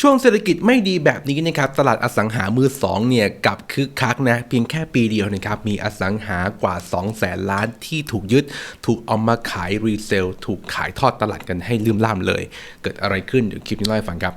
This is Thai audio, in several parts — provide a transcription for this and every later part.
ช่วงเศรษฐกิจไม่ดีแบบนี้นะครับตลาดอสังหามือสองเนี่ยกับคึกคักนะเพียงแค่ปีเดียวนะครับมีอสังหากว่า 2 0 0แสนล้านที่ถูกยึด ถูกเอามาขายรีเซล ถูกขายทอดตลาดกันให้ลืมล่ามเลย เกิดอะไรขึ้นเดี๋ยวคลิปนี้เล่าให้ฟังครับ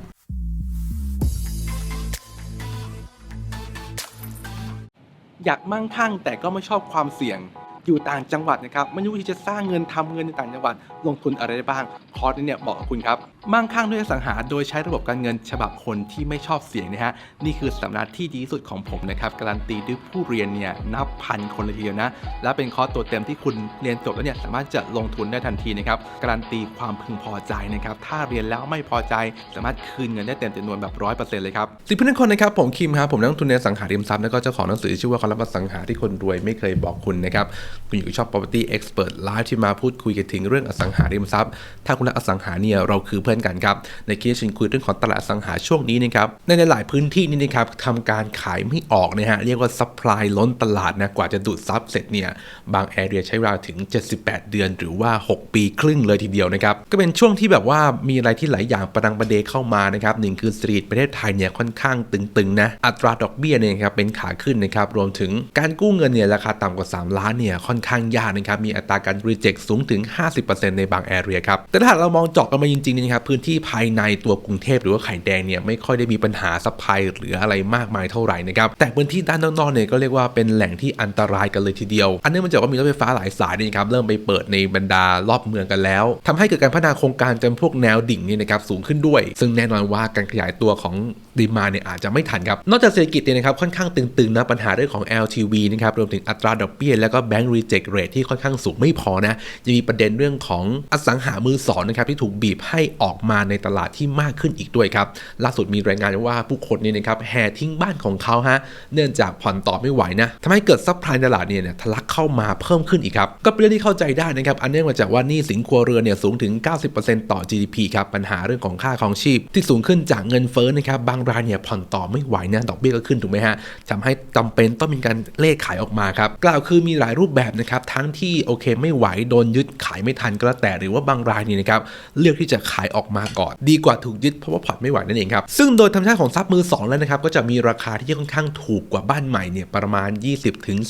อยากมั่งคั่งแต่ก็ไม่ชอบความเสี่ยง อยู่ต่างจังหวัดนะครับไม่รู้ที่จะสร้างเงินทำเงินในต่างจังหวัด ลงทุนอะไรได้บ้างคอร์สนี้เนี่ยบอกกับคุณครับมั่งคั่งด้วยสังหาโดยใช้ระบบการเงินฉบับคนที่ไม่ชอบเสี่ยงนะฮะนี่คือสำนักที่ดีที่สุดของผมนะครับการันตีด้วยผู้เรียนเนี่ยนับพันคนเลยทีเดียวนะและเป็นคอร์สตัวเต็มที่คุณเรียนจบแล้วเนี่ยสามารถจะลงทุนได้ทันทีนะครับการันตีความพึงพอใจนะครับถ้าเรียนแล้วไม่พอใจ สามารถคืนเงินได้เต็มจำนวนแบบร้อยเปอร์เซ็นต์เลยครับสิบเพื่อนคนนะครับผมคิมครับผมนักลงทุนในสังหาริมทรัพย์แล้วก็เจ้าของหนังสือชื่อว่าความลับอสังหาที่คนรวยไม่เคยบอกคุณนะครับคุณอยู่กับชอบ property expert live ที่มาพูดคุยกันถึงเรื่องอสังหาริมทรัพย์ ถ้าคุณรักอสังหาเนี่ยเราคือเพื่อนกันครับ ในคลิปฉันคุยเรื่องของตลาดอสังหาช่วงนี้นะครับในหลายพื้นที่นี่นะครับทำการขายไม่ออกนะฮะเรียกว่า supply ล้นตลาดนะกว่าจะดูดซับเสร็จเนี่ยบางแอเรียใช้เวลาถึง 78 เดือน หรือว่า 6 ปีครึ่งเลยทีเดียวนะครับก็เป็นช่วงที่แบบว่ามีอะไรที่หลายอย่างประดังประเดเข้ามานะครับหนึ่งคือสตรีทประเทศไทยเนี่ยค่อนข้างตึงๆนะอัตราดอกเบี้ยเนี่ยครับเป็นขาขึ้นนะครับรวมถึงการกู้เงินเนี่ยราคาต่ำกว่า 3 ล้านเนี่ยค่อนข้างยากนะครับ มีอัตราการรีเจ็คสูงถึง 50%ในบางแอเรียครับ แต่ถ้าเรามองเจาะกันมาจริงๆนะครับ พื้นที่ภายในตัวกรุงเทพหรือว่าไข่แดงเนี่ยไม่ค่อยได้มีปัญหาซัพพลายหรืออะไรมากมายเท่าไหร่นะครับ แต่พื้นที่ด้านนอกๆเนี่ยก็เรียกว่าเป็นแหล่งที่อันตรายกันเลยทีเดียว อันนื่องมาจากว่ามีรถไฟฟ้าหลายสายนี่ครับเริ่มไปเปิดในบรรดารอบเมืองกันแล้วทำให้เกิดการพัฒนาโครงการจำพวกแนวดิ่งนี่นะครับสูงขึ้นด้วย ซึ่งแน่นอนว่าการขยายตัวของดีมาเนี่ยอาจจะไม่ทันครับนอกจากเศรษฐกิจเนี่ยนะครับค่อนข้างตึงๆนะปัญหาเรื่องของ LTV นะครับรวมถึงอัตราดอกเบี้ยแล้วก็ Bank Reject Rate ที่ค่อนข้างสูงไม่พอนะยังมีประเด็นเรื่องของอสังหามือสองนะครับที่ถูกบีบให้ออกมาในตลาดที่มากขึ้นอีกด้วยครับล่าสุดมีรายงานว่าผู้คนเนี่ยนะครับแห่ทิ้งบ้านของเขาฮะเนื่องจากผ่อนต่อไม่ไหวนะทำให้เกิดซัพพลายตลาดเนี่ยทะลักเข้ามาเพิ่มขึ้นอีกครับก็เป็นเรื่องที่เข้าใจได้นะครับอันเนื่องมาจากว่านี้สินครัวเรือนเนี่ยสูงถึง 90%ต่อ GDP ครับปัญหาเรื่องของค่าครองชีพ ที่สูงขึ้นจากเงินเฟ้อนะครับบางรายเนี่ยผ่อนต่อไม่ไหวนะดอกเบี้ยก็ขึ้นถูกไหมฮะทำให้จำเป็นต้องมีการเลขขายออกมาครับกล่าวคือมีหลายรูปแบบนะครับทั้งที่โอเคไม่ไหวโดนยึดขายไม่ทันก็แล้วแต่หรือว่าบางรายนี่นะครับเลือกที่จะขายออกมาก่อน ดีกว่าถูกยึดเพราะว่าผ่อนไม่ไหวนั่นเองครับซึ่งโดยธรรมชาติของทรัพย์มือสองแล้วนะครับก็จะมีราคาที่ค่อนข้างถูกกว่าบ้านใหม่เนี่ยประมาณ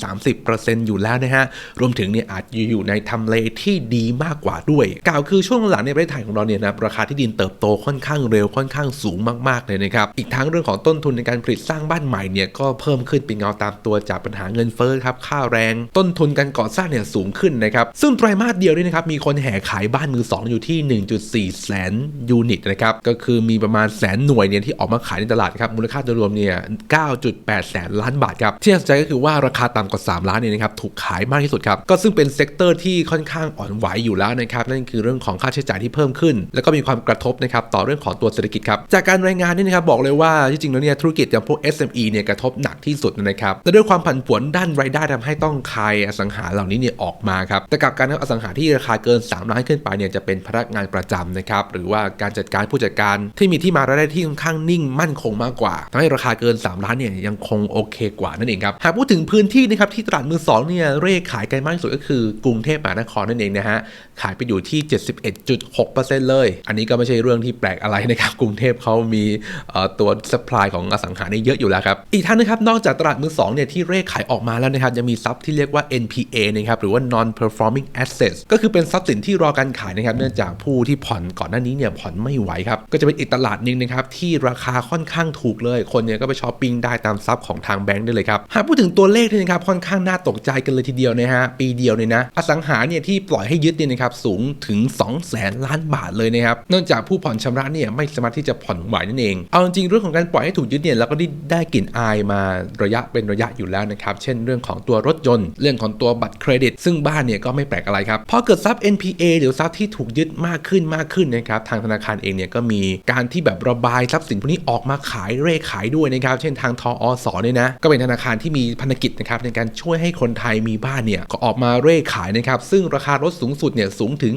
20-30%อยู่แล้วนะฮะรวมถึงเนี่ยอาจอยู่ในทำเลที่ดีมากกว่าด้วย กล่าวคือช่วงหลังในประเทศไทยของเราเนี่ยนะราคาที่ดินเติบโตค่อนข้างเร็วค่อนข้างสูงมากๆเลยนะครับอีกทั้งเรื่องของต้นทุนในการผลิตสร้างบ้านใหม่เนี่ยก็เพิ่มขึ้นเป็นเงาตามตัวจากปัญหาเงินเฟ้อครับค่าแรง ต้นทุนการก่อสร้างเนี่ยสูงขึ้นนะครับ ซึ่งไตรมาสเดียวนี่นะครับมีคนแห่ขายบ้านมือ 2 อยู่ที่ 1.4 แสนยูนิตนะครับก็คือมีประมาณแสนหน่วยเนี่ยที่ออกมาขายในตลาดครับมูลค่าโดยรวมเนี่ย 9.8 แสนล้านบาทครับที่น่าสนใจก็คือว่าราคาต่ำกว่า 3 ล้านเนี่ยนะครับถูกขายมากที่สุดครับก็ซึ่งเป็นเซกเตอร์ที่ค่อนข้างอ่อนไหวอยู่แล้วนะครับนั่นคือเรื่องของค่าใช้จ่ายที่เพิ่มขึ้น แล้วก็มีความกระทบนะครับต่อเรื่องของตัวเศรษฐกิจครับจากการรายงานนี่นะครับบอกเลยว่าจริงๆแล้วเนี่ยธุรกิจอย่างพวก SME เนี่ยกระทบหนักที่สุดนะครับและด้วยความผันผวนด้านรายได้ทำให้ต้องคายอสังหาเหล่านี้เนี่ยออกมาครับแต่กับการอสังหาที่ราคาเกิน 3 ล้านขึ้นไปเนี่ยจะเป็นพนักงานประจำนะครับหรือว่าการจัดการผู้จัดการที่มีที่มารายได้ที่ค่อนข้างนิ่งมั่นคงมากกว่าทำให้ราคาเกิน 3 ล้านเนี่ยยังคงโอเคกว่านั่นเองครับหากพูดถึงพื้นที่นะครับที่ตลาดมือสองเนี่ยเร่ขายกันมากที่สุดก็คือกรุงเทพมหานครนั่นเองนะฮะขายไปอยู่ที่ 71.6%เลย อันนี้ก็ไม่ใช่เรื่องที่แปลกอะไรนะครับกรุงเทพเขามีตัว supply ของอสังหานี่เยอะอยู่แล้วครับอีกทั้งนะครับนอกจากตลาดมือสองเนี่ยที่เร่ขายออกมาแล้วนะครับยังมีทรัพย์ที่เรียกว่า NPA นะครับหรือว่า non performing assets ก็คือเป็นทรัพย์สินที่รอการขายนะครับเนื่องจากผู้ที่ผ่อนก่อนหน้านี้เนี่ยผ่อนไม่ไหวครับก็จะเป็นอีกตลาดหนึ่งนะครับที่ราคาค่อนข้างถูกเลย คนเนี่ยก็ไปช้อปปิ้งได้ตามทรัพย์ของทางแบงค์ได้เลยครับหากพูดถึงตัวเลขนี่นะครับค่อนข้างน่าตกใจกันเลยทีเดียวนะฮะปีเดียวเนี่ยนะอสังหาเนี่ยที่ปล่อยให้ยึดเนี่ยนะครับสูงถึง 2 0 0แสนล้านบาทเลยนะครับเนื่องจากผู้ผ่อนชำระเนี่ยไม่สามารถที่จะผ่อนไหวนั่นเองเอาจริงๆเรื่องของการปล่อยให้ถูกยึดเนี่ยเราก็ได้ได้กลิ่นอายมาระยะเป็นระยะอยู่แล้วนะครับเช่นเรื่องของตัวรถยนต์ เรื่องของตัวัวบัตรเครดิต ซึ่งบ้านเนี่ยก็ไม่แปลกอะไรครับพอเกิดทรัพย์ NPA หรือทรัพย์ที่ถูกยึดมากขึ้นมากขึ้นนะครับทางธนาคารเองเนี่ยก็มีการที่แบบระบายทรัพย์สินพวกนี้ออกมาขายเร่ขายด้วยนะครับเช่นทางทออสเนี่ยนะก็เป็นธนาคารที่มีพันธกิจนะครับในการช่วยให้คนไทยมีบ้านเนี่ยก็ออกมาเร่ขายนะครับซึ่งราคารถสูงสุดเนี่ยสูงถึง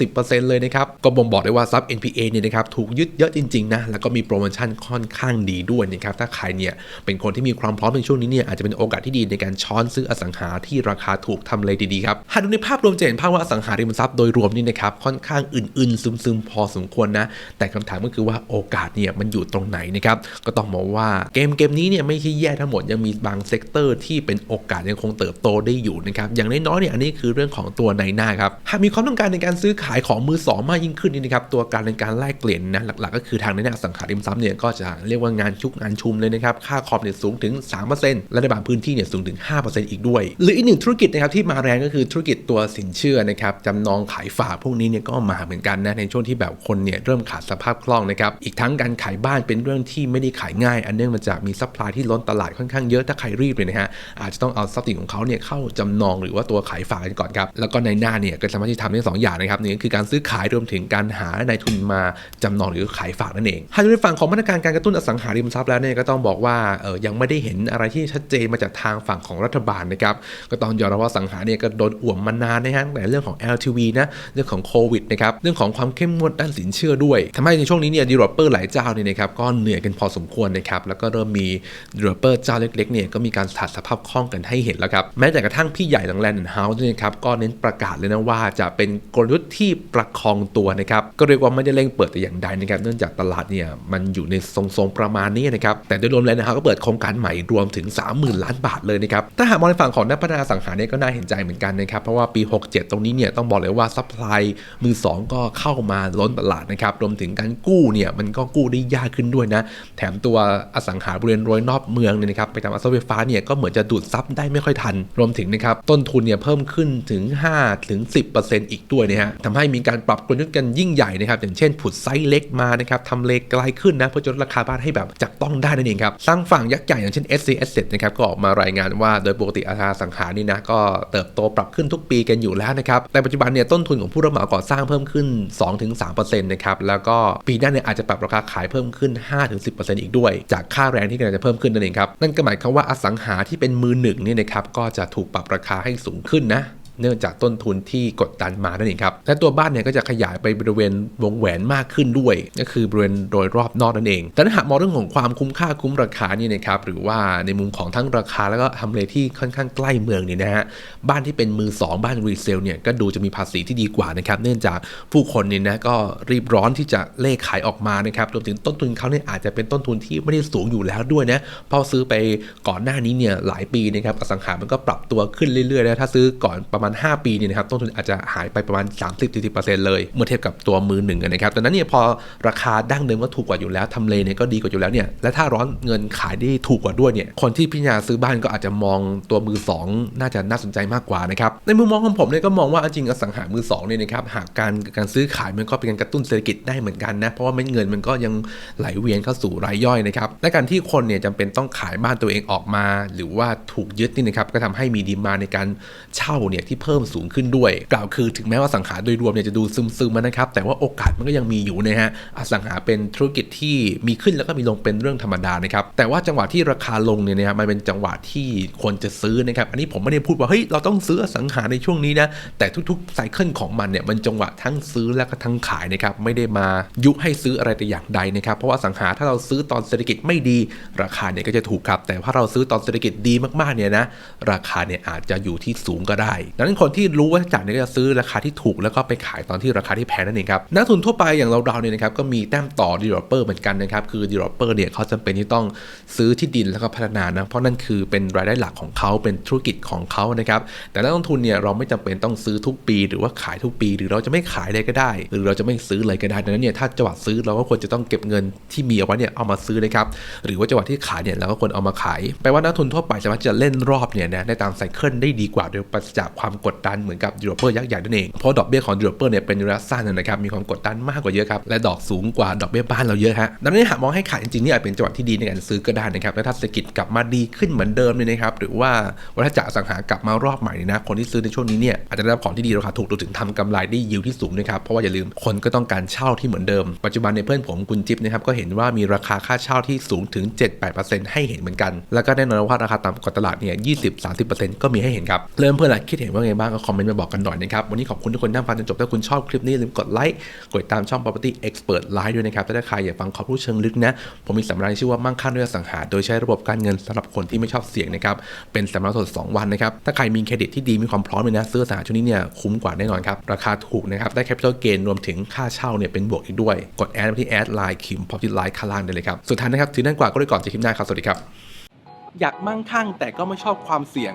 50%เลยนะครับก็บ่งบอกได้ว่าทรัพย์ NPA เนี่ยนะครับถูกยึดเยอะจริงๆนะแล้วก็มีโปรโมชั่นค่อนข้างดีด้วยนะครับถ้าใครเนี่ยเป็นคนที่มีความพร้อมในช่วงนี้เนี่ยอาจจะเป็นโอกาสที่ดีในการช้อนซื้ออสังหาที่ราคาาถูกทำเลดีๆครับหากดูในภาพรวมจะเห็นภาพว่าอสังหาริมทรัพย์โดยรวมนี่นะครับค่อนข้างอื่นๆ ซึมๆ พอสมควรนะ แต่คำถามก็คือว่าโอกาสเนี่ยมันอยู่ตรงไหนนะครับก็ต้องบอกว่าเกมเกมนี้เนี่ยไม่ใช่แย่ทั้งหมดยังมีบางเซกเตอร์ที่เป็นโอกาสยังคงเติบโตได้อยู่นะครับอย่างน้อยๆเนี่ยอันนี้คือเรื่องของตัวในหน้าครับหากมีความต้องการในการซื้อขายของมือสองมากยิ่งขึ้นนี่นะครับตัวการในการแลกเปลี่ยนนะหลักๆ ก็คือทางในหน้าสังหาริมทรัพย์เนี่ยก็จะเรียกว่างานชุกงานชุมเลยนะครับค่าคอมเนี่ยสูงถึง 3%และในบางพื้นที่เนี่ยสูงถึง 5%อีกด้วยหรืออีกหนึ่งธุรกิจนะครับที่มาแรงก็คือธุรกิจตัวสินเชื่อนะครับจำนองขายฝากพวกนี้เนี่ยก็มาเหมือนกันนะในช่วงที่แบบคนเนี่ยเริ่มขาดสภาพคล่องนะครับอีกทั้งการขายบ้านเป็นเรื่องที่ไม่ได้ขายง่าย อันเนื่องมาจากมีซัพพลายที่ล้นตลาดค่อนข้างเยอะถ้าใครรีบเลยนะฮะอาจจะต้องเอาทรัพย์สินของเขาเนี่ยเข้าจำนองหรือว่าตัวขายฝากกันก่อนครับแล้วก็ในหน้าเนี่ยก็สามารถที่ทำได้สองอย่างนะครับนี่ก็คือการซื้อขายรวมถึงการหานายทุนมาจำนองหรือขายฝากนั่นเองหากในฝั่งของมาตรการการกระตุ้นอสังหาริมทรัพย์แล้วเนี่ยก็ต้องบอกว่าเออยังไม่ได้เห็นอะไรที่ชัดเจนมาจากทางฝั่งของรัฐบาลนะครับก็ต้องยอมรับว่าสังหาเนี่ยก็โดนอ่วมมานานนะฮะแต่เรื่องของ LTV นะเรื่องของโควิดนะครับเรื่องของความเข้มงวดด้านสินเชื่อด้วยทำให้ในช่วงนี้เนี่ยดีเวลอปเปอร์หลายเจ้าเนี่ยนะครับก็เหนื่อยกันพอสมควรนะครับแล้วก็เริ่มมีดีเวลอปเปอร์เจ้าเล็กๆเนี่ยก็มีการขาดสภาพคล่องกันให้เห็นแล้วครับแม้แต่กระทั่งพี่ใหญ่หลังแลนด์เฮาส์เนี่ยครับก็เน้นประกาศเลยนะว่าจะเป็นกลยุทธ์ที่ประคองตัวนะครับก็เรียกว่าไม่ได้เร่งเปิดแต่อย่างใดนะครับเนื่องจากตลาดเนี่ยมันอยู่ในทรงๆประมาณนี้นะครับแต่โดยรวมแล้วนะครับก็เปิดโครงการใหม่รวมถึง 30,000 ล้านบาทเลยนะครับถ้าหากมองในฝั่งของนักพัฒนาสังหารนี่ยก็น่าเห็นใจเหมือนกันนะครับ เพราะว่าปี 67 ตรงนี้เนี่ยต้องบอกเลยว่าซัพพลายมือ 2 ก็เข้ามาล้นตลาดนะครับรวมถึงการกู้เนี่ยมันก็กู้ได้ยากขึ้นด้วยนะ แถมตัวอสังหาบริเวณโดยรอบเมืองเนี่ยนะครับไปตามอสังหาไฟฟ้าเนี่ยก็เหมือนจะดูดซับได้ไม่ค่อยทัน รวมถึงนะครับต้นทุนเนี่ยเพิ่มขึ้นถึง5ถึง10%อีกด้วยนะฮะทำให้มีการปรับกลยุทธ์กันยิ่งใหญ่นะครับอย่างเช่นผุดไซส์เล็กมานะครับทำเลไกลขึ้นนะเพื่อจะลดราคาบ้านให้แบบจับต้องได้นั่นเองครับสร้างฝั่งยักษ์ใหญ่อย่างเช่น SC Asset นะครับก็ออกมารายงานว่าโดยปกติอาคารสังหานี่นะก็เติบโตปรับขึ้นทุกปีกันอยู่แล้วนะครับแต่ปัจจุบันเนี่ยต้นทุนของผู้รับเหมาก่อสร้างเพิ่มขึ้น 2-3%นะครับแล้วก็ปีหน้าเนี่ยอาจจะปรับราคาขายเพิ่มขึ้น 5-10%อีกด้วย จากค่าแรงที่กำลังจะเพิ่มขึ้นนั่นเองครับนั่นก็หมายความว่าอสังหาที่เป็นมือหนึ่งเนี่ยนะครับก็จะถูกปรับราคาให้สูงขึ้นนะ เนื่องจากต้นทุนที่กดดันมานั่นเองครับและตัวบ้านเนี่ยก็จะขยายไปบริเวณวงแหวนมากขึ้นด้วย ก็คือบริเวณโดยรอบนอกนั่นเอง แต่ถ้าหากมองเรื่องของความคุ้มค่าคุ้มราคานี่นะครับหรือว่าในมุมของทั้งราคาแล้วก็ทำเลที่ค่อนข้างใกล้เมืองเนี่ยนะฮะบ้านที่เป็นมือ 2 บ้านรีเซลเนี่ยก็ดูจะมีภาษีที่ดีกว่านะครับเนื่องจากผู้คนเนี่ยนะก็รีบร้อนที่จะเลขขายออกมานะครับรวมถึงต้นทุนเขาเนี่ยอาจจะเป็นต้นทุนที่ไม่ได้สูงอยู่แล้วด้วยนะพราะซื้อไปก่อนหน้านี้เนี่ยหลายปีนะครับอสังหามันก็ปรับตัวขึ้นเรื่อยๆนะถ้าซื้อก่อนประมาณ 5 ปีเนี่ยนะครับต้นทุนอาจจะหายไปประมาณ 30-40%เลย เมื่อเทียบกับตัวมือหนึ่งนะครับดังนั้นเนี่ยพอราคาดั้งเดิมก็ถูกกว่าอยู่แล้วทำเลเนี่ยก็ดีกว่าอยู่แล้วเนี่ยและถ้าร้อนเงินขายได้ถูกกว่าด้วยเนี่ยคนที่พิจารณาซื้อบ้านก็อาจจะมองตัวมือสองน่าจะน่าสนใจมากกว่านะครับในมุมมองของผมเนี่ยก็มองว่าจริงอสังหามือสองเนี่ยนะครับหากการการซื้อขายมันก็เป็นการกระตุ้นเศรษฐกิจได้เหมือนกันนะเพราะว่าเม็ดเงินมันก็ยังไหลเวียนเข้าสู่รายย่อยนะครับและการที่คนเนี่ยจำเป็นต้องขายบ้านตัวเองออกมา หรือว่าถูกยึดนี่นะครับก็ทำให้มีดีมาในการเช่าเนี่ยทเพิ่มสูงขึ้นด้วย กล่าวคือถึงแม้ว่าสังหาโดยรวมเนี่ยจะดูซึมๆมานะครับ แต่ว่าโอกาสมันก็ยังมีอยู่นะฮะอสังหาเป็นธุรกิจที่มีขึ้นแล้วก็มีลงเป็นเรื่องธรรมดานะครับแต่ว่าจังหวะที่ราคาลงเนี่ยนะครับมันเป็นจังหวะที่ควรจะซื้อนะครับอันนี้ผมไม่ได้พูดว่าเฮ้ยเราต้องซื้ออสังหาในช่วงนี้นะแต่ทุกๆไซเคิลของมันเนี่ยมันจังหวะทั้งซื้อและก็ทั้งขายนะครับไม่ได้มายุให้ซื้ออะไรแต่อย่างใดนะครับเพราะว่าสังหาถ้าเราซื้อตอนเศรษฐกิจไม่ดีราคาเนี่ยก็จะถูกครับแต่ถ้าเราซื้อตอนเศรษฐกิจดีมากๆเนี่ยนะราคาเนี่ยอาจจะอยู่ที่สูงก็ได้ดังนั้นคนที่รู้ว่าจากนี้จะซื้อราคาที่ถูกแล้วก็ไปขายตอนที่ราคาที่แพงนั่นเองครับนักทุนทั่วไปอย่างเราๆเนี่ยนะครับก็มีแต้มต่อ developer เหมือนกันนะครับคือ developer เนี่ยเขาจำเป็นที่ต้องซื้อที่ดินแล้วก็พัฒนานะเพราะนั่นคือเป็นรายได้หลักของเขาเป็นธุรกิจของเขานะครับแต่นักลงทุนเนี่ยเราไม่จำเป็นต้องซื้อทุกปี หรือว่าขายทุกปี หรือเราจะไม่ขายเลยก็ได้ หรือเราจะไม่ซื้อเลยก็ได้ดังนั้นเนี่ยถ้าจังหวะซื้อเราก็ควรจะต้องเก็บเงินที่มีเอาไว้เนี่ยเอามาซื้อนะครับหรือว่าจังหวะที่ขายเนี่ยเราก็ควรเอามาขายแปลว่านักทุนทั่วไปสามารถจะเล่นรอบเนี่ยนะในตามไซเคิลได้ดีกว่าโดยปราศจากความกดดันเหมือนกับ developer ยักษ์ใหญ่นั่นเองเพราะดอกเบี้ยของ developer เนี่ยเป็นระยะสั้นนะครับมีความกดดันมากกว่าเยอะครับและดอกสูงกว่าดอกเบี้ยบ้านเราเยอะฮะดังนั้นหากมองให้ขายจริงๆนี่อาจเป็นจังหวะที่ดีในการซื้อก็ได้นะครับและถ้าเศรษฐกิจกลับมาดีขึ้นเหมือนเดิมเนี่ยนะครับหรือว่าวัฏจักรสังหากลับมารอบใหม่นี่นะคนที่ซื้อในช่วงนี้เนี่ยอาจจะได้รับของที่ดีราคาถูกรวมถึงทำกำไรได้ยิวที่สูงนะครับเพราะว่าอย่าลืมคนก็ต้องการเช่าที่เหมือนเดิม ปัจจุบันในเพื่อนผมคุณจิ๊บนะครับก็เห็นว่ามีราคาค่าเช่าที่สูงถึง 7-8%ให้เห็นเหมือนกัน แล้วก็แน่นอนว่าราคาต่ำกว่าตลาดเนี่ย20-30%ก็มีให้เห็นครับเริ่มเพื่อนคิดเห็นว่าว่าไงบ้างก็คอมเมนต์มาบอกกันหน่อยนะครับ วันนี้ขอบคุณทุกคนที่นั่งฟังจนจบ ถ้าคุณชอบคลิปนี้ลืมกดไลค์กดติดตามช่อง property expert live ด้วยนะครับ ถ้าใครอยากฟังข้อมูลเชิงลึกนะ ผมมีสัมมนาที่ชื่อว่ามั่งคั่งด้วยสังหา โดยใช้ระบบการเงินสำหรับคนที่ไม่ชอบเสี่ยงนะครับ เป็นสัมมนาสด 2 วันนะครับ ถ้าใครมีเครดิตที่ดีมีความพร้อมเลยนะซื้อสังหาช่วงนี้เนี่ยคุ้มกว่าแน่นอนครับ ราคาถูกนะครับ ได้ capital gain รวมถึงค่าเช่าเนี่ยเป็นบวกอีกด้วย กดแอดไปที่แอดไลน์คิม property live ข้างล่างได้เลยครับ สุดท้ายนะครับถึงนั่นกว่าก็ได้ก่อนจะคลิปหน้าครับสวัสดีครับอยากมั่งคั่งแต่ก็ไม่ชอบความเสี่ยง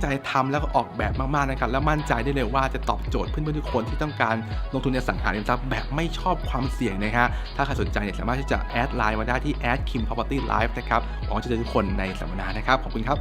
ใจทำแล้วก็ออกแบบมากๆนะครับ แล้วมั่นใจได้เลยว่าจะตอบโจทย์เพื่อนๆทุกคนที่ต้องการลงทุนในสังหาริมทรัพย์แบบไม่ชอบความเสี่ยงนะฮะถ้าใครสนใจเนี่ยสามารถที่จะแอดไลน์มาได้ที่แอดคิม property live นะครับหวังจะเจอทุกคนในสัมมนานะครับขอบคุณครับ